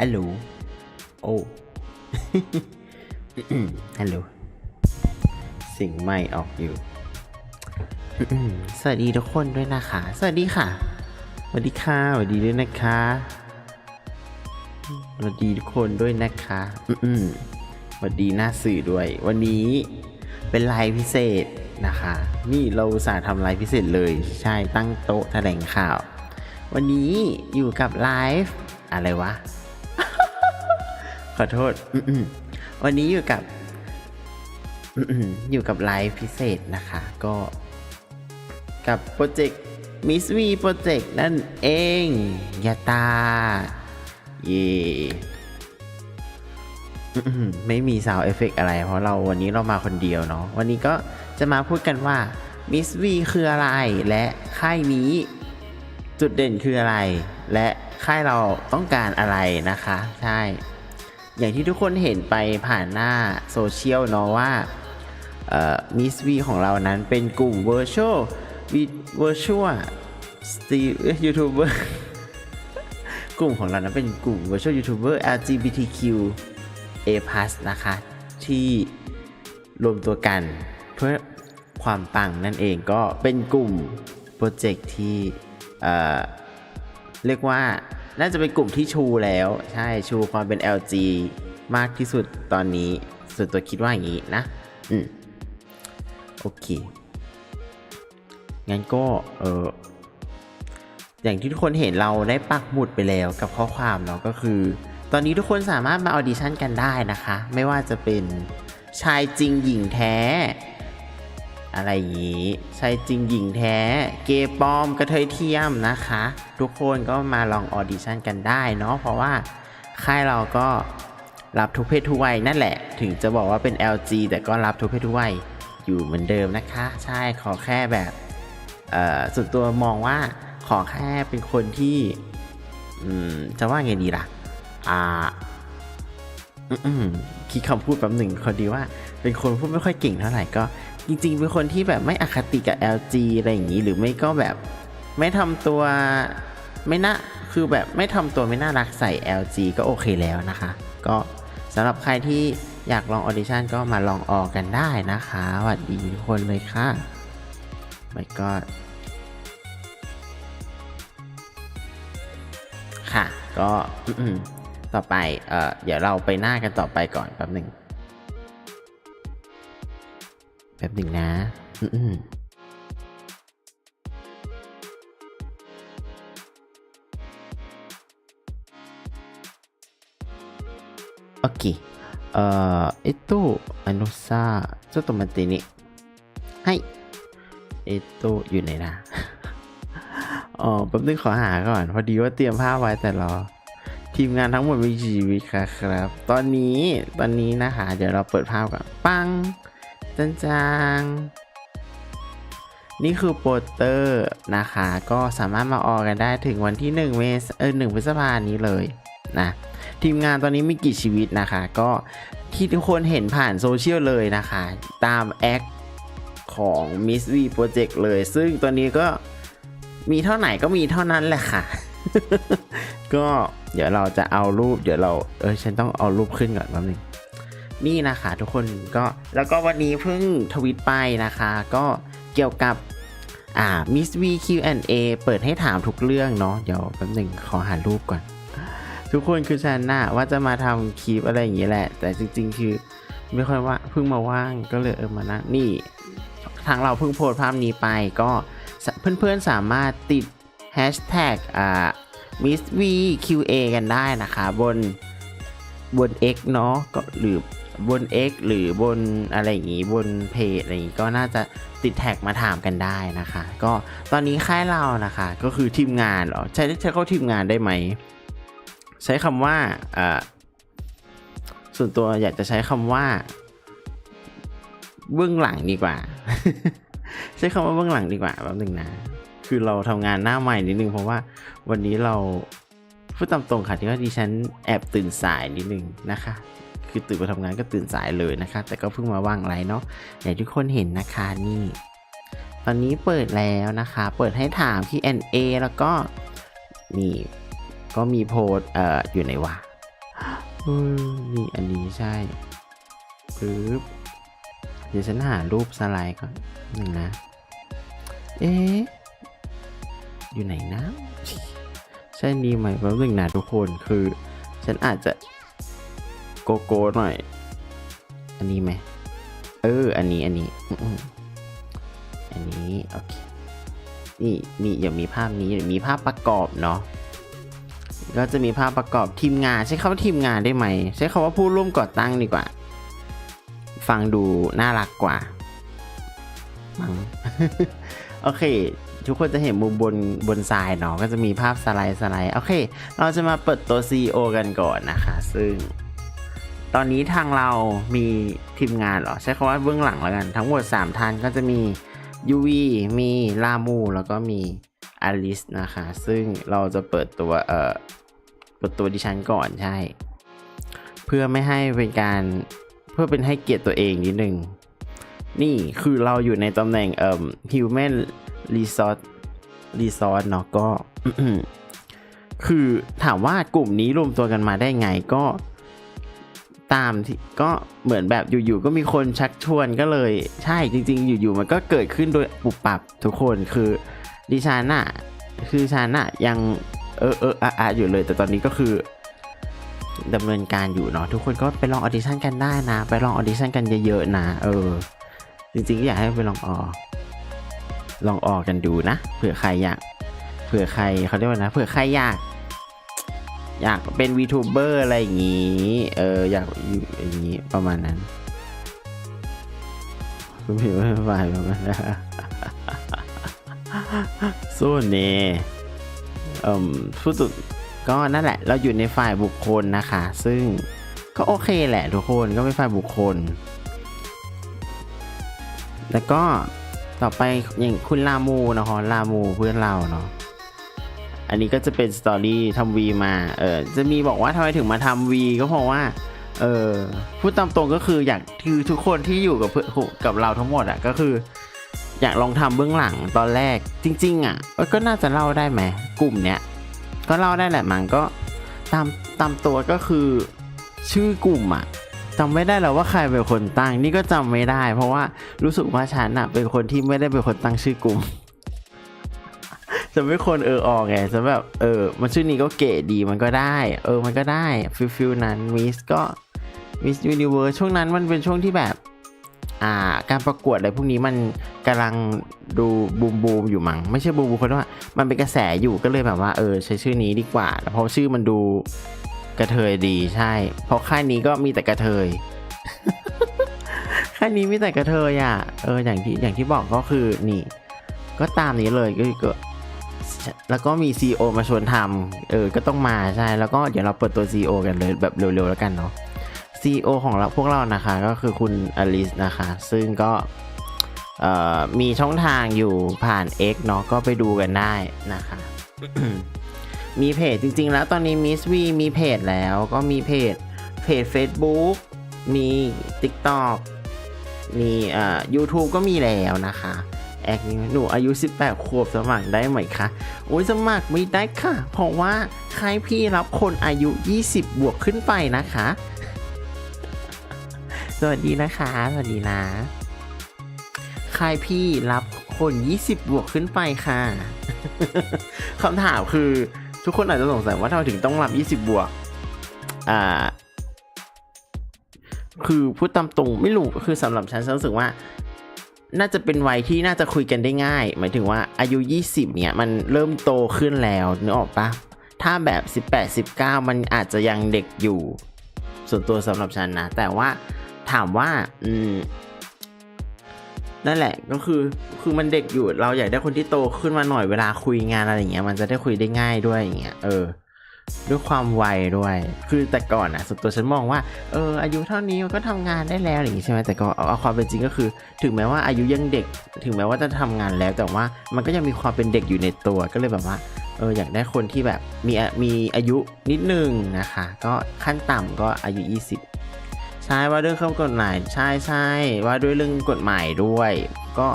ฮัลโหล โอ้ ฮัลโหล สิ่งไม่ออกอยู่ สวัสดีทุกคนด้วยนะคะ สวัสดีค่ะ สวัสดีค่ะ สวัสดีด้วยนะคะ สวัสดีทุกคนด้วยนะคะ อืมสวัสดีหน้าสื่อด้วย วันนี้เป็นไลฟ์พิเศษนะคะ นี่เราสาห์ทำไลฟ์พิเศษเลย ใช่ตั้งโต๊ะแถลงข่าว วันนี้อยู่กับไลฟ์อะไรวะ ขอโทษวันนี้อยู่กับอยู่กับไลฟ์พิเศษนะคะ ก็กับโปรเจกต์มิสวีโปรเจกต์นั่นเองยาตา เย่ไม่มีซาวเอฟเฟกอะไร เพราะเราวันนี้เรามาคนเดียวเนาะวันนี้ก็จะมาพูดกันว่ามิสวีคืออะไรและค่ายนี้ จุดเด่นคืออะไร และค่ายเราต้องการอะไรนะคะ ใช่ อย่างที่ทุกคนเห็นไปผ่านหน้าโซเชียลเนาะว่ามิสวีของเรานั้นเป็นกลุ่ม Virtual Virtual Steve YouTuber กลุ่มของเรานั้นเป็นกลุ่ม Virtual YouTuber LGBTQ A+ นะคะ ที่รวมตัวกันเพื่อความปังนั่นเองก็เป็นกลุ่มโปรเจกต์ที่ เอ่อเรียกว่าน่าจะเป็นกลุ่มที่ชูแล้ว ใช่ชูความเป็น LG มากที่สุดตอนนี้ ส่วนตัวคิดว่าอย่างนี้นะ อืม โอเค งั้นก็ เอออย่างที่ทุกคนเห็นเราได้ปักหมุดไปแล้วกับข้อความเนาะก็คือ ตอนนี้ทุกคนสามารถมาออดิชั่นกันได้นะคะ ไม่ว่าจะเป็นชายจริงหญิงแท้ อะไรอย่างนี้ชายจริงหญิงแท้ เกย์ปลอมกระเทยเทียมนะคะ ทุกคนก็มาลองออดิชั่นกันได้เนาะเพราะว่าค่ายเราก็รับทุกเพศทุกวัยนั่นแหละ ถึงจะบอกว่าเป็น LG แต่ก็รับทุกเพศทุกวัยอยู่เหมือนเดิมนะคะ ใช่ขอแค่แบบส่วนตัวมองว่าขอแค่เป็นคนที่จะว่าไงดีล่ะ อ่าอืมคิดคำพูดแป๊บหนึ่งคนดีว่า เป็นคนพูดไม่ค่อยเก่งเท่าไหร่ก็ จริงๆ เป็นคนที่แบบไม่อคติกับ LG อะไรอย่างนี้ หรือไม่ก็แบบไม่ทำตัวไม่น่าคือแบบไม่ทำตัวไม่น่ารักใส่ LG ก็โอเคแล้วนะคะ ก็สำหรับใครที่อยากลองออดิชั่นก็มาลองออกกันได้นะคะสวัสดีทุกคนเลยค่ะไม่ก็ค่ะ ก็ต่อไปเอ่อเดี๋ยวเราไปหน้ากันต่อไปก่อนแป๊บหนึ่ง ป๊บหนึ่งนะอืมโอเคเอ่อえっとあのさちょっと待ってねはいえっとอยู่ไหนนะ อ๋อแป๊บนึงขอหาก่อน พอดีว่าเตรียมภาพไว้แต่รอ ทีมงานทั้งหมดมีกี่ชีวิตครับครับ ตอนนี้ตอนนี้นะคะ เดี๋ยวเราเปิดภาพก่อนปัง จันจางนี่คือโปสเตอร์นะคะ ก็สามารถมาออกกันได้ถึงวันที่ 1 เมษเออ1พฤษภานี้เลยนะทีมงานตอนนี้มีกี่ชีวิตนะคะ ก็ที่ทุกคนเห็นผ่านโซเชียลเลยนะคะ ตามแอคของ Miss V Project เลย ซึ่งตอนนี้ก็มีเท่าไหร่ก็มีเท่านั้นแหละค่ะ ก็เดี๋ยวเราจะเอารูป เดี๋ยวเรา เออฉันต้องเอารูปขึ้นก่อนแป๊บนึง นี่นะคะ ทุกคนก็แล้วก็วันนี้เพิ่งทวิตไปนะคะ ก็เกี่ยวกับอ่า Miss V Q&A เปิดให้ถามทุกเรื่องเนาะเดี๋ยวแป๊บหนึ่งขอหารูปก่อน ทุกคนคือฉันน่ะว่าจะมาทำคลิปอะไรอย่างเงี้ยแหละ แต่จริง ๆ คือไม่ค่อยว่าเพิ่งมาว่างก็เลยเออมานะนี่ ทางเราเพิ่งโพสภาพนี้ไปก็เพื่อนๆสามารถติด Hashtag อ่า Miss V QA กันได้นะคะ บนบน X เนาะก็หรือ บน X หรือบนอะไรอย่างงี้บนเพจอะไรอย่างงี้ก็น่าจะติดแท็กมาถามกันได้นะคะ ก็ตอนนี้ค่ายเรานะคะ ก็คือทีมงานเหรอใช้ใช้เข้าทีมงานได้ไหม ใช้คำว่าอ่าส่วนตัวอยากจะใช้คำว่า เบื้องหลังดีกว่า ใช้คำว่าเบื้องหลังดีกว่าแป๊บนึงนะ คือเราทำงานหน้าใหม่นิดนึงเพราะว่าวันนี้เราพูดตามตรงค่ะที่ว่าดิฉันแอบตื่นสายนิดนึงนะคะ คือตื่นมาทำงานก็ตื่นสายเลยนะคะ แต่ก็เพิ่งมาว่างไลน์เนาะอย่างทุกคนเห็นนะคะนี่ ตอนนี้เปิดแล้วนะคะ เปิดให้ถามที่ NA แล้วก็นี่ก็มีโพสต์เอ่ออยู่ไหนวะเออนี่อันนี้ใช่ปึ๊บเดี๋ยวฉันหารูปสไลด์ก่อนหนึ่งนะ เอ๊ะอยู่ไหนนะ ใช่นี่ไหมแป๊บนึงนะทุกคนคือ ฉันอาจจะ โกโก้หน่อย อันนี้ไหม เออ อันนี้ อันนี้ อันนี้ โอเค นี่มีอย่างมีภาพนี้มีภาพประกอบเนาะ ก็จะมีภาพประกอบทีมงาน ใช้คำว่าทีมงานได้ไหม ใช้คำว่าผู้ร่วมก่อตั้งดีกว่า ฟังดูน่ารักกว่ามั้งโอเค ทุกคนจะเห็นมุมบนบนซ้ายเนาะก็จะมีภาพสไลด์สไลด์ โอเค เราจะมาเปิดตัว CEO กันก่อนนะคะ ซึ่ง ตอนนี้ทางเรามีทีมงานเหรอ ใช้คำว่าเบื้องหลังแล้วกัน ทั้งหมด 3ท่านก็จะมียูวีมีลามู แล้วก็มีอลิสนะคะ ซึ่งเราจะเปิดตัวเอ่อเปิดตัวดิฉันก่อนใช่ เพื่อไม่ให้เป็นการเพื่อเป็นให้เกียรติตัวเองนิดนึง นี่คือเราอยู่ในตำแหน่งเอ่อ human resource resource เนาะก็ คือถามว่ากลุ่มนี้รวมตัวกันมาได้ไงก็ ตามที่ก็เหมือนแบบอยู่ๆก็มีคนชักชวนก็เลยใช่จริง ๆ อยู่ๆมันก็เกิดขึ้นโดยปุบปับทุกคนคือดิฉันอะคือฉันอะยังเออเอออะอะอยู่เลย แต่ตอนนี้ก็คือดำเนินการอยู่เนาะทุกคนก็ไปลองออดิชั่นกันได้นะ ไปลองออดิชั่นกันเยอะๆนะเออ จริงๆก็อยากให้ไปลองออลองออกกันดูนะเผื่อใครอยากเผื่อใครเขาเรียกว่านะเผื่อใครอยาก อยากเป็นวีทูเบอร์อะไรอย่างนี้ เอออยากอย่างนี้ประมาณนั้นคุณผิวไม่ไหวประมาณนั้นสู้เน่เอ่มพูดสุดก็นั่นแหละ เราอยู่ในฝ่ายบุคคลนะคะ ซึ่งก็โอเคแหละทุกคนก็เป็นฝ่ายบุคคล แล้วก็ต่อไปอย่างคุณลามูนะคะลามูเพื่อนเราเนาะ อันนี้ก็จะเป็นสตอรี่ทำวีมา เออจะมีบอกว่าทำไมถึงมาทำวีก็เพราะว่า เออพูดตามตรงก็คืออยากคือทุกคนที่อยู่กับเพื่อนกับเราทั้งหมดอะก็คือ อยากลองทำเบื้องหลังตอนแรกจริง ๆอะก็น่าจะเล่าได้ไหมกลุ่มเนี้ยก็เล่าได้แหละมันก็ตามตามตัวก็คือชื่อกลุ่มอะจำไม่ได้แล้วว่าใครเป็นคนตั้ง นี่ก็จำไม่ได้ เพราะว่ารู้สึกว่าฉันอะเป็นคนที่ไม่ได้เป็นคนตั้งชื่อกลุ่ม จะไม่คนเออออกไงจะแบบเออ มันชื่อนี้ก็เก๋ดีมันก็ได้ เออมันก็ได้ฟิลฟิลนั้นมิสก็มิสยูนิเวิร์ช่วงนั้นมันเป็นช่วงที่แบบอ่าการประกวดอะไรพวกนี้มันกำลังดูบูมบูมอยู่มั้งไม่ใช่บูมบูมเพราะว่ามันเป็นกระแสอยู่ก็เลยแบบว่าเออใช้ชื่อนี้ดีกว่าเพราะชื่อมันดูกระเทยดีใช่ เพราะค่ายนี้ก็มีแต่กระเทยค่ายนี้มีแต่กระเทยอะเอออย่างที่อย่างที่บอกก็คือนี่ ก็ตามนี้เลยก็ แล้วก็มี CEO มาชวนทำเออ ก็ต้องมาใช่ แล้วก็เดี๋ยวเราเปิดตัว CEO กันเลยแบบเร็วๆแล้วกันเนาะ CEO ของเราพวกเรานะคะ ก็คือคุณอลิสนะคะ ซึ่งก็มีช่องทางอยู่ผ่าน X เนาะก็ไปดูกันได้นะคะ มีเพจจริงๆแล้วตอนนี้มิสวีมีเพจแล้วก็มีเพจเพจ Facebook มี TikTok มีอ่า YouTube ก็มีแล้วนะคะ แอคนี้หนูอายุ 18 ขวบสมัครได้ไหมคะ โอ้ยสมัครไม่ได้ค่ะ เพราะว่าใครพี่รับคนอายุ 20 บวกขึ้นไปนะคะ สวัสดีนะคะ สวัสดีนะใครพี่รับคน 20 บวกขึ้นไปค่ะคำถามคือทุกคนอาจจะสงสัยว่าทำไมถึงต้องรับ 20 บวก อ่า คือพูดตามตรงไม่รู้คือสำหรับฉันฉันรู้สึกว่า น่าจะเป็นวัยที่น่าจะคุยกันได้ง่าย หมายถึงว่าอายุ 20 เนี่ย มันเริ่มโตขึ้นแล้วนึกออกปะถ้าแบบ 18 19 มันอาจจะยังเด็กอยู่ ส่วนตัวสำหรับฉันนะ แต่ว่าถามว่าอืมนั่นแหละก็คือคือมันเด็กอยู่เราอยากได้คนที่โตขึ้นมาหน่อยเวลาคุยงานอะไรอย่างเงี้ยมันจะได้คุยได้ง่ายด้วยอย่างเงี้ยเออ ด้วยความไวด้วย คือแต่ก่อนอะส่วนตัวฉันมองว่า เอออายุเท่านี้มันก็ทำงานได้แล้วอย่างงี้ใช่ไหมแต่ก็เอาความเป็นจริงก็คือ ถึงแม้ว่าอายุยังเด็ก ถึงแม้ว่าจะทำงานแล้วแต่ว่ามันก็ยังมีความเป็นเด็กอยู่ในตัวก็เลยแบบว่าเอออยากได้คนที่แบบมีมีอายุนิดนึงนะคะ ก็ขั้นต่ำก็อายุ 20 ใช่ว่าด้วยเรื่องกฎหมายใช่ใช่ว่าด้วยเรื่องกฎหมายด้วย ก็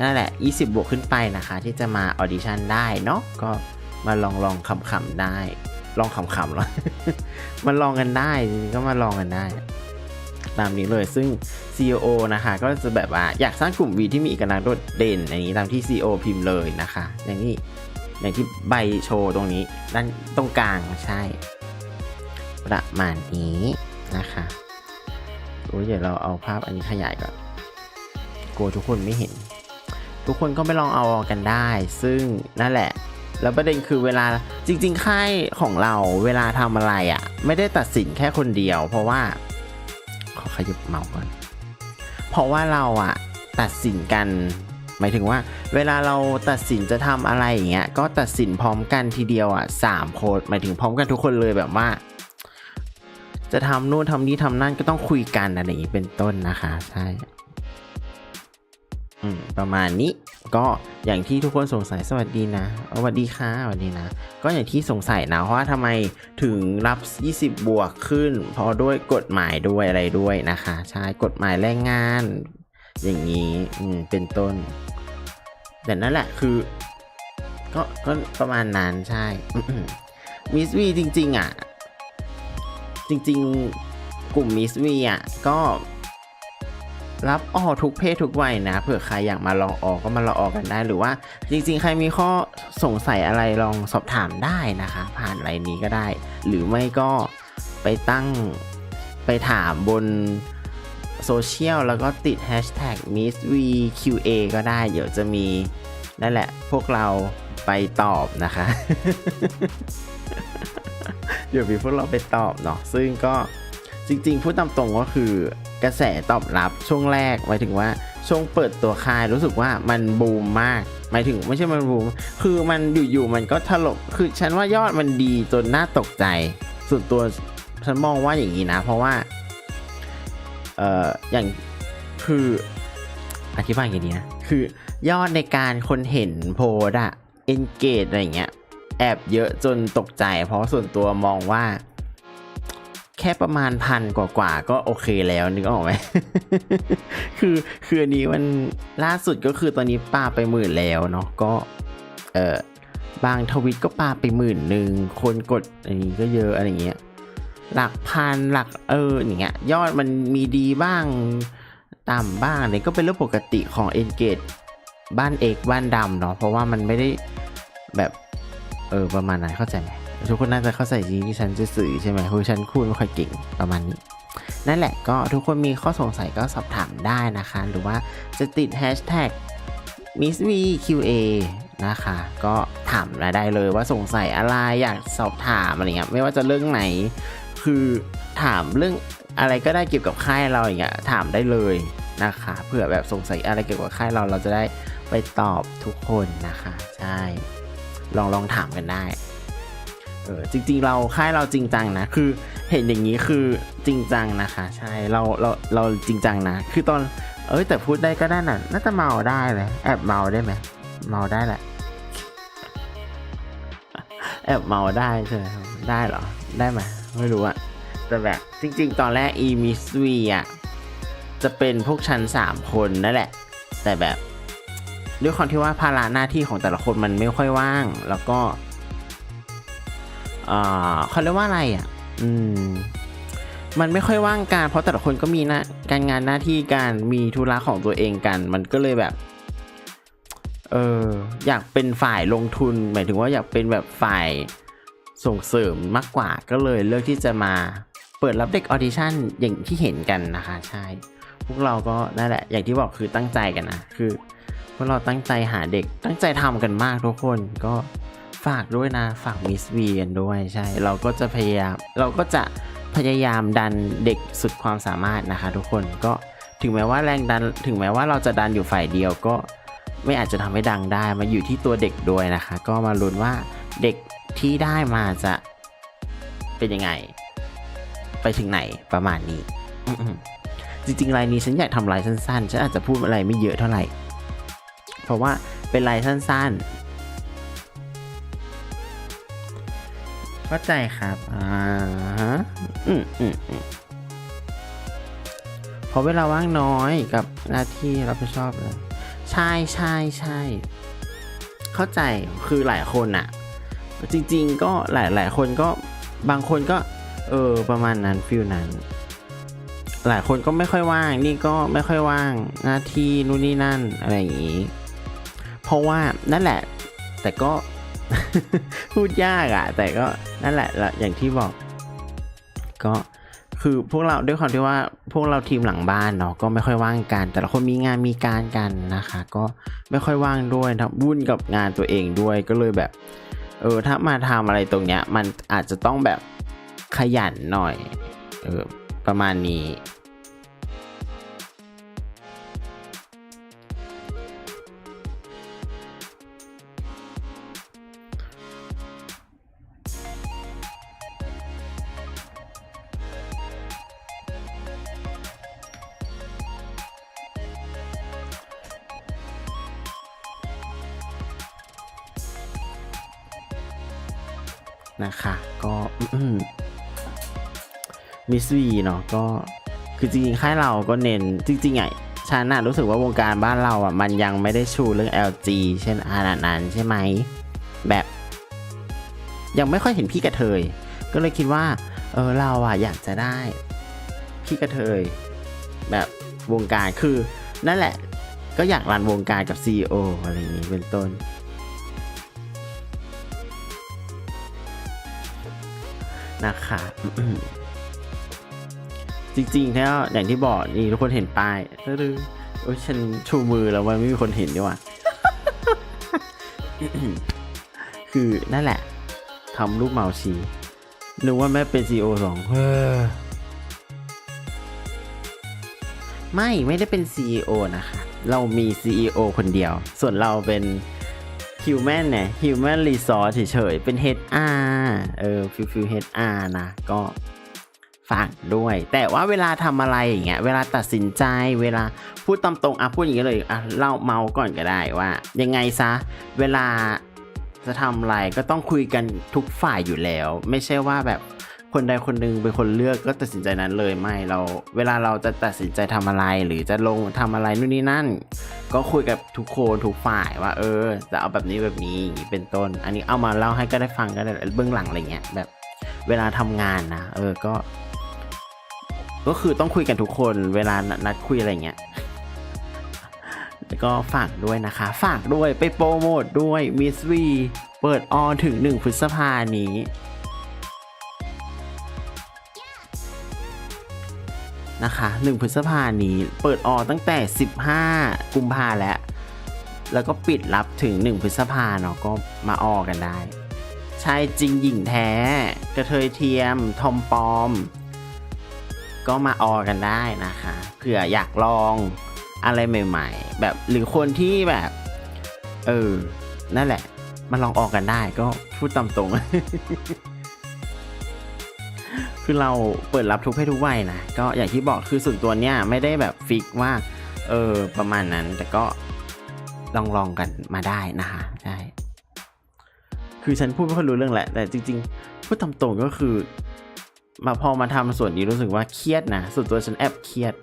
นั่นแหละ 20 บวกขึ้นไปนะคะ ที่จะมาออดิชั่นได้เนาะก็ มาลองลองขำๆได้ ลองขำๆหรอมันลองกันได้จริงๆก็มาลองกันได้ตามนี้เลยซึ่ง CEO นะคะ ก็จะแบบว่าอยากสร้างกลุ่มวีที่มีเอกลักษณ์โดดเด่นอย่างนี้ตามที่ CEO พิมพ์เลยนะคะ อย่างนี้อย่างที่ใบโชว์ตรงนี้ด้านตรงกลางใช่ ประมาณนี้นะคะโอ้ยเดี๋ยวเราเอาภาพอันนี้ขยายก่อนกลัวทุกคนไม่เห็น ทุกคนก็ไปลองเอากันได้ ซึ่งนั่นแหละ แล้วประเด็นคือเวลาจริง ๆ ค่ายของเราเวลาทำอะไรอะ่ะ ไม่ได้ตัดสินแค่คนเดียว เพราะว่า ขอขยับเมาส์ก่อน เพราะว่าเราอะตัดสินกัน หมายถึงว่า เวลาเราตัดสินจะทำอะไรอย่างเงี้ยก็ตัดสินพร้อมกันทีเดียวอะสามคนหมายถึงพร้อมกันทุกคนเลยแบบว่า จะทำนู่นทำนี้ทำนั่นก็ต้องคุยกันอะไรอย่างนี้เป็นต้นนะคะ ใช่ อืมประมาณนี้ ก็อย่างที่ทุกคนสงสัยสวัสดีนะสวัสดีค่ะสวัสดีนะ ก็อย่างที่สงสัยนะว่าทำไมถึงรับ 20 บวกขึ้น เพราะด้วยกฎหมายด้วยอะไรด้วยนะคะ ใช่กฎหมายแรงงาน อย่างนี้อืเป็นต้น แต่นั่นแหละคือ ก็ก็ประมาณนั้นใช่มิสวีจริง ๆ อะ จริง ๆ กลุ่มมิสวีอะก็ รับออทุกเพศทุกวัยนะเผื่อใครอยากมาลองออกก็มาลองออกกันได้ หรือว่าจริง ๆ ใครมีข้อสงสัยอะไรลองสอบถามได้นะคะ ผ่านไลน์นี้ก็ได้ หรือไม่ก็ไปตั้งไปถามบนโซเชียลแล้วก็ติด hashtag missvqa ก็ได้ เดี๋ยวจะมีนั่นแหละ พวกเราไปตอบนะคะ เดี๋ยวมีพวกเราไปตอบเนาะซึ่งก็จริงๆพูดตามตรงก็คือ กระแสตอบรับช่วงแรกหมายถึงว่าช่วงเปิดตัวค่ายรู้สึกว่ามันบูมมาก หมายถึงไม่ใช่มันบูม คือมันอยู่ๆมันก็ถล่มคือฉันว่ายอดมันดีจนน่าตกใจส่วนตัวฉันมองว่าอย่างนี้นะ เพราะว่า เอ่ออย่างคืออธิบายอย่างนี้นะคือยอดในการคนเห็นโพสต์อะ engage อะไรเงี้ยแอบเยอะจนตกใจ เพราะส่วนตัวมองว่า แค่ประมาณพันกว่าๆก็โอเคแล้วนึกออกไหมคือคืออันนี้มันล่าสุดก็คือตอนนี้ปาไปหมื่นแล้วเนาะก็เออบางทวิตก็ปาไปหมื่นหนึ่งคนกดอันนี้ก็เยอะอะไรเงี้ยหลักพันหลักเอออย่างเงี้ยยอดมันมีดีบ้างต่ำบ้างเนี่ยก็เป็นเรื่องปกติของ Engage บ้านเอกบ้านดำเนาะเพราะว่ามันไม่ได้แบบเออประมาณนั้นเข้าใจไหม ทุกคนน่าจะเข้าใจจริงที่ฉันจะสื่อใช่ไหมเพราะฉันพูดไม่ค่อยเก่งประมาณนี้ นั่นแหละก็ทุกคนมีข้อสงสัยก็สอบถามได้นะคะ หรือว่าจะติด hashtag miss v qa นะคะ ก็ถามมาได้เลยว่าสงสัยอะไรอยากสอบถามอะไรเงี้ยไม่ว่าจะเรื่องไหน คือถามเรื่องอะไรก็ได้เกี่ยวกับค่ายเราอย่างเงี้ยถามได้เลยนะคะเผื่อแบบสงสัยอะไรเกี่ยวกับค่ายเราเราจะได้ไปตอบทุกคนนะคะ ใช่ ลองลองถามกันได้ เออจริง ๆ เราค่ายเราจริงจังนะ คือเห็นอย่างนี้คือจริงจังนะคะ ใช่เราเราเราจริงจังนะ คือตอนเอ้ยแต่พูดได้ก็ได้น่ะน่าจะเมาได้เลยแอบเมาได้ไหมเมาได้แหละแอบเมาได้ใช่ไหมครับได้เหรอ ได้ไหมไม่รู้อะแต่แบบจริง ๆ ตอนแรก e m i s v อะจะเป็นพวกชั้น3คนนั่นแหละ แต่แบบ ด้วยความที่ว่าภาระหน้าที่ของแต่ละคนมันไม่ค่อยว่าง แล้วก็ เขาเรียกว่าอะไรอะ อืม มันไม่ค่อยว่างการ เพราะแต่ละคนก็มีหนะการงานหน้าที่การมีธุระของตัวเองกัน มันก็เลยแบบ เอออยากเป็นฝ่ายลงทุน หมายถึงว่าอยากเป็นแบบฝ่ายส่งเสริมมากกว่า ก็เลยเลือกที่จะมาเปิดรับเด็กออดิชั่นอย่างที่เห็นกันนะคะ ใช่ พวกเราก็นั่นแหละ อย่างที่บอกคือตั้งใจกันนะ คือพวกเราตั้งใจหาเด็กตั้งใจทำกันมากทุกคนก็ ฝากด้วยนะ ฝากมิสวีกันด้วยใช่ เราก็จะพยายาม เราก็จะพยายามดันเด็กสุดความสามารถนะคะทุกคนก็ถึงแม้ว่าแรงดันถึงแม้ว่าเราจะดันอยู่ฝ่ายเดียวก็ไม่อาจจะทำให้ดังได้มาอยู่ที่ตัวเด็กด้วยนะคะ ก็มาลุ้นว่าเด็กที่ได้มาจะเป็นยังไง ไปถึงไหนประมาณนี้จริงๆลายนี้ฉันอยากทำลายสั้นๆ ฉันอาจจะพูดอะไรไม่เยอะเท่าไหร่ เพราะว่าเป็นลายสั้น เข้าใจครับ อ่าฮะอืมอืมอืมพราะเวลาว่างน้อยกับหน้าที่รับผิดชอบเลย ใช่ใช่ใช่ เข้าใจ คือหลายคนอะจริง ๆ ก็หลายหลายคนก็บางคนก็ เออ ประมาณนั้นฟิลนั้น หลายคนก็ไม่ค่อยว่าง นี่ก็ไม่ค่อยว่าง หน้าที่นู่นนี่นั่นอะไรอย่างนี้ เพราะว่านั่นแหละ แต่ก็ พูดยากอะ่ะ แต่ก็นั่นแหละละอย่างที่บอก ก็คือพวกเราด้วยความที่ว่าพวกเราทีมหลังบ้านเนาะก็ไม่ค่อยว่างกัน แต่ละคนมีงานมีการกันนะคะ ก็ไม่ค่อยว่างด้วยทำวุ่นกับงานตัวเองด้วยก็เลยแบบ เออถ้ามาทำอะไรตรงเนี้ย มันอาจจะต้องแบบขยันหน่อยเออประมาณนี้ มิสวีเนาะก็คือจริงๆค่ายเราก็เน้นจริงๆอะฉันน่ะรู้สึกว่าวงการบ้านเราอะมันยังไม่ได้ชูเรื่อง LG เช่นขนาดนั้นใช่ไหม แบบ ยังไม่ค่อยเห็นพี่กระเทย ก็เลยคิดว่า เออเราอะอยากจะได้ พี่กระเทย แบบวงการคือ นั่นแหละ ก็อยากรันวงการกับ CEO อะไรอย่างนี้เป็นต้น นะคะ จริงๆแล้วอย่างที่บอกนี่ทุกคนเห็นป้ายหรือโอ้ยฉันชูมือแล้วมันไม่มีคนเห็นดีกว่าคือนั่นแหละทำรูปเมาชีนึกว่าแม่เป็น CEO สองเฮ้อไม่ไม่ได้เป็น CEO นะคะ เรามี CEO คนเดียว ส่วนเราเป็น Human เนี่ย Human Resource เฉยๆ เป็น HR เออฟิลฟิล HR นะ ก็ ฝากด้วย แต่ว่าเวลาทำอะไรอย่างเงี้ยเวลาตัดสินใจเวลาพูดตามตรงอะพูดอย่างเงี้ยเลยอะเล่าเมาก่อนก็ได้ว่า ยังไงซะ เวลาจะทำอะไรก็ต้องคุยกันทุกฝ่ายอยู่แล้ว ไม่ใช่ว่าแบบคนใดคนหนึ่งเป็นคนเลือกก็ตัดสินใจนั้นเลยไม่เรา เวลาเราจะตัดสินใจทำอะไรหรือจะลงทำอะไรนู่นนี่นั่น ก็คุยกับทุกคนทุกฝ่ายว่า เออ จะเอาแบบนี้แบบนี้อย่างนี้เป็นต้น อันนี้เอามาเล่าให้ก็ได้ฟังก็ได้เบื้องหลังอะไรเงี้ยแบบ เวลาทำงานนะเออก็ ก็คือต้องคุยกันทุกคนเวลานัดคุยอะไรเงี้ยแล้วก็ฝากด้วยนะคะ ฝากด้วยไปโปรโมทด้วยมิสวีเปิดออถึง 1 พฤษภานี้นะคะ1พฤษภานี้ เปิดออตั้งแต่ 15 กุมภาแล้ว แล้วก็ปิดรับถึง 1 พฤษภาเนาะก็มาออกันได้ ชายจริงหญิงแท้ กระเทยเทียม ทอมปอม ก็มาออกันได้นะคะเผื่ออยากลองอะไรใหม่ ๆ แบบหรือคนที่แบบ เออ นั่นแหละ มาลองออกกันได้ก็พูดตามตรง คือเราเปิดรับทุกเพศทุกวัยนะ ก็อย่างที่บอกคือส่วนตัวเนี้ยไม่ได้แบบฟิกว่า เออ ประมาณนั้น แต่ก็ลองลองกันมาได้นะคะ ใช่ คือฉันพูดไม่ค่อยรู้เรื่องแหละ แต่จริง ๆ พูดตามตรงก็คือ มาพอมาทำส่วนนี้รู้สึกว่าเครียดนะส่วนตัวฉันแอบเครียด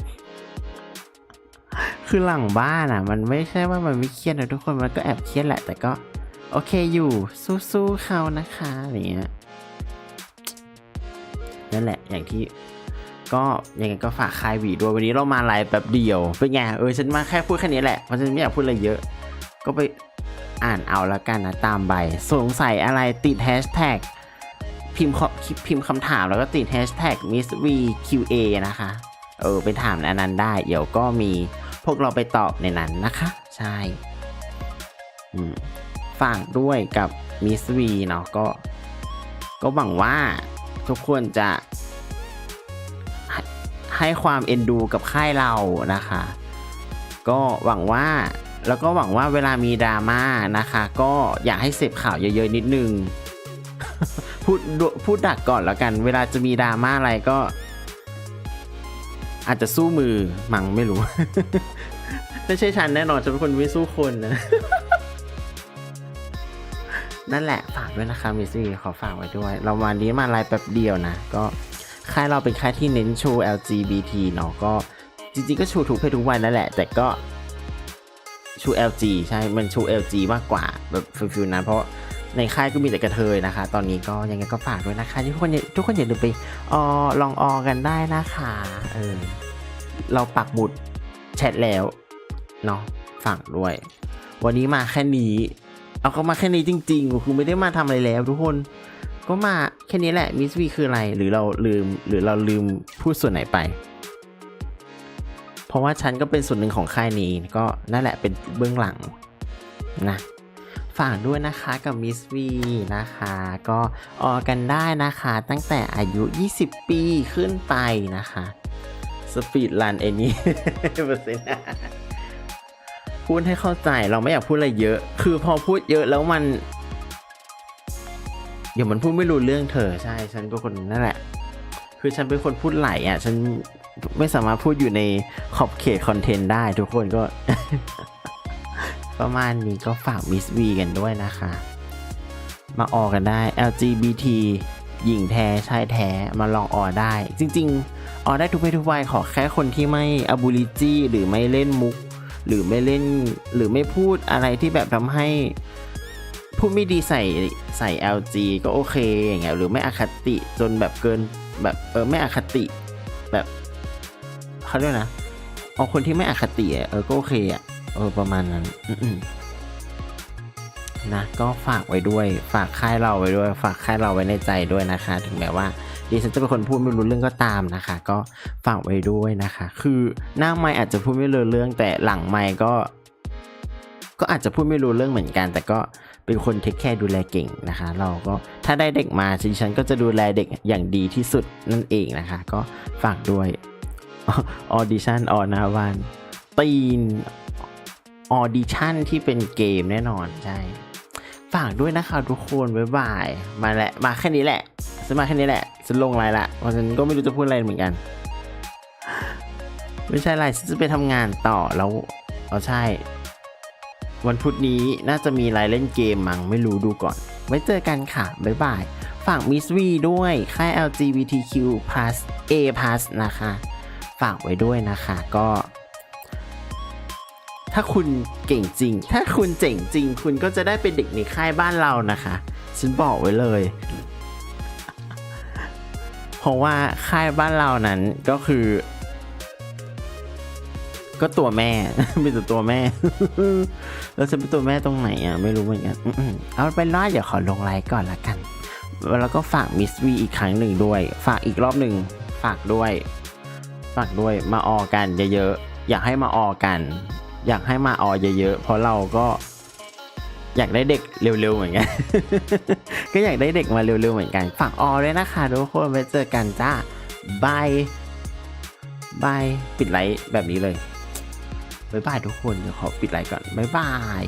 คือหลังบ้านอะ มันไม่ใช่ว่ามันไม่เครียดนะทุกคนมันก็แอบเครียดแหละ แต่ก็ โอเคอยู่สู้ๆเขานะคะอย่างเงี้ยนั่นแหละอย่างที่ก็ยังไงก็ฝากคายวีด้วยวันนี้เรามาไลฟ์แบบเดียวเป็นไงเออฉันมาแค่พูดแค่นี้แหละเพราะฉันไม่อยากพูดอะไรเยอะ ก็ไปอ่านเอาละกันนะตามใบสงสัยอะไรติดแฮชแท็ก พิมพ์พิมพ์คำถามแล้วก็ติดแฮชแท็ก Miss VQA นะคะ เออ ไปถามอันนั้นได้ เดี๋ยวก็มีพวกเราไปตอบในนั้นนะคะ ใช่อืมฝากด้วยกับ Miss V เนาะก็ ก็หวังว่าทุกคนจะ ให้ความเอ็นดูกับค่ายเรานะคะ ก็หวังว่าแล้วก็หวังว่าเวลามีดราม่านะคะ ก็อยากให้เสพข่าวเยอะๆนิดนึง พูดดูพูดดักก่อนแล้วกัน เวลาจะมีดราม่าอะไรก็ อาจจะสู้มือมั้งไม่รู้ ไม่ใช่ฉันแน่นอนจะเป็นคนไม่สู้คนนะ นั่นแหละฝากด้วยนะคะมิสซี่ขอฝากไว้ด้วย เราวันนี้มาไลฟ์แป๊บเดียวนะ ก็ค่ายเราเป็นค่ายที่เน้นชู LGBT เนาะก็จริงๆก็ชูทุกเพศทุกวัยนั่นแหละ แต่ก็ชู LG ใช่ มันชู LG มากกว่าแบบฟิลๆนั้นเพราะ ในค่ายก็มีแต่กระเทยนะคะ ตอนนี้ก็ยังไงก็ฝากด้วยนะคะ ทุกคนทุกคนอย่าลืมไปออลองออกันได้นะคะเออเราปักหมุดแชทแล้วเนาะฝากด้วย วันนี้มาแค่นี้ เอาก็มาแค่นี้จริงๆคือไม่ได้มาทำอะไรแล้วทุกคนก็มาแค่นี้แหละมิสวีคืออะไรหรือเราลืมหรือเราลืมพูดส่วนไหนไป เพราะว่าฉันก็เป็นส่วนหนึ่งของค่ายนี้ก็นั่นแหละเป็นเบื้องหลังนะ ฝากด้วยนะคะกับมิสวีนะคะ ก็ออกันได้นะคะตั้งแต่อายุ 20 ปีขึ้นไปนะคะสปีดรันเอนี่เปอร์เซ็นต์พูดให้เข้าใจเราไม่อยากพูดอะไรเยอะ คือพอพูดเยอะแล้วมันเดี๋ยวมันพูดไม่รู้เรื่องเธอใช่ ฉันเป็นคนนั่นแหละ คือฉันเป็นคนพูดไหลอะ ฉันไม่สามารถพูดอยู่ในขอบเขตคอนเทนต์ได้ทุกคนก็ ประมาณนี้ก็ฝากมิสวีกันด้วยนะคะ มาออกกันได้ LGBT หญิงแท้ชายแท้มาลองออได้ จริง ๆ ออได้ทุกเพศทุกวัยขอแค่คนที่ไม่อบูลิจี้หรือไม่เล่นมุก หรือไม่เล่นหรือไม่พูดอะไรที่แบบทำให้พูดไม่ดีใส่ใส่ LG ก็โอเคอย่างเงี้ยหรือไม่อคติจนแบบเกินแบบเออไม่อคติแบบเขาเรียกนะเอาคนที่ไม่อคติเออก็โอเคอะ เออประมาณนั้นนะก็ฝากไว้ด้วย ฝากค่ายเราไว้ด้วย ฝากค่ายเราไว้ในใจด้วยนะคะ ถึงแม้ว่าดิฉันจะเป็นคนพูดไม่รู้เรื่องก็ตามนะคะ ก็ฝากไว้ด้วยนะคะ คือหน้าไมค์อาจจะพูดไม่รู้เรื่อง แต่หลังไมค์ก็ ก็อาจจะพูดไม่รู้เรื่องเหมือนกัน แต่ก็เป็นคนเทคแคร์ดูแลเก่งนะคะ เราก็ถ้าได้เด็กมาดิฉันก็จะดูแลเด็กอย่างดีที่สุดนั่นเองนะคะ ก็ฝากด้วยออดิชั่นออนาวันตีน ออดิชั่นที่เป็นเกมแน่นอนใช่ฝากด้วยนะคะทุกคนบ๊ายบาย มาแหละมาแค่นี้แหละฉันมาแค่นี้แหละฉันลงไลน์ละเพราะฉันก็ไม่รู้จะพูดอะไรเหมือนกัน ไม่ใช่ไรฉันจะไปทำงานต่อแล้วอ๋อใช่ วันพุธนี้น่าจะมีไลน์เล่นเกมมั้งไม่รู้ดูก่อน ไว้เจอกันค่ะบ๊ายบายฝากมิสวีด้วยค่าย LGBTQ A นะคะ ฝากไว้ด้วยนะคะ ก็ ถ้าคุณเก่งจริง ถ้าคุณเจ๋งจริง คุณก็จะได้เป็นเด็กในค่ายบ้านเรานะคะ ฉันบอกไว้เลย เพราะว่าค่ายบ้านเรานั้นก็คือ ก็ตัวแม่ เป็นแต่ตัวแม่ แล้วจะเป็นตัวแม่ตรงไหนอะ ไม่รู้เหมือนกันเอาเป็นว่าเดี๋ยวขอลงไลค์ก่อนละกัน แล้วก็ฝากมิสวีอีกครั้งหนึ่งด้วย ฝากอีกรอบหนึ่ง ฝากด้วย ฝากด้วย มาออกันเยอะๆ อยากให้มาออกัน อยากให้มาออเยอะๆเพราะเราก็อยากได้เด็กเร็วๆเหมือนกัน ก็อยากได้เด็กมาเร็วๆเหมือนกัน ฝากออด้วยนะคะทุกคนไว้เจอกันจ้าบายบายปิดไลฟ์แบบนี้เลยบายบายทุกคนเดี๋ยวขอปิดไลน์ก่อนบายบาย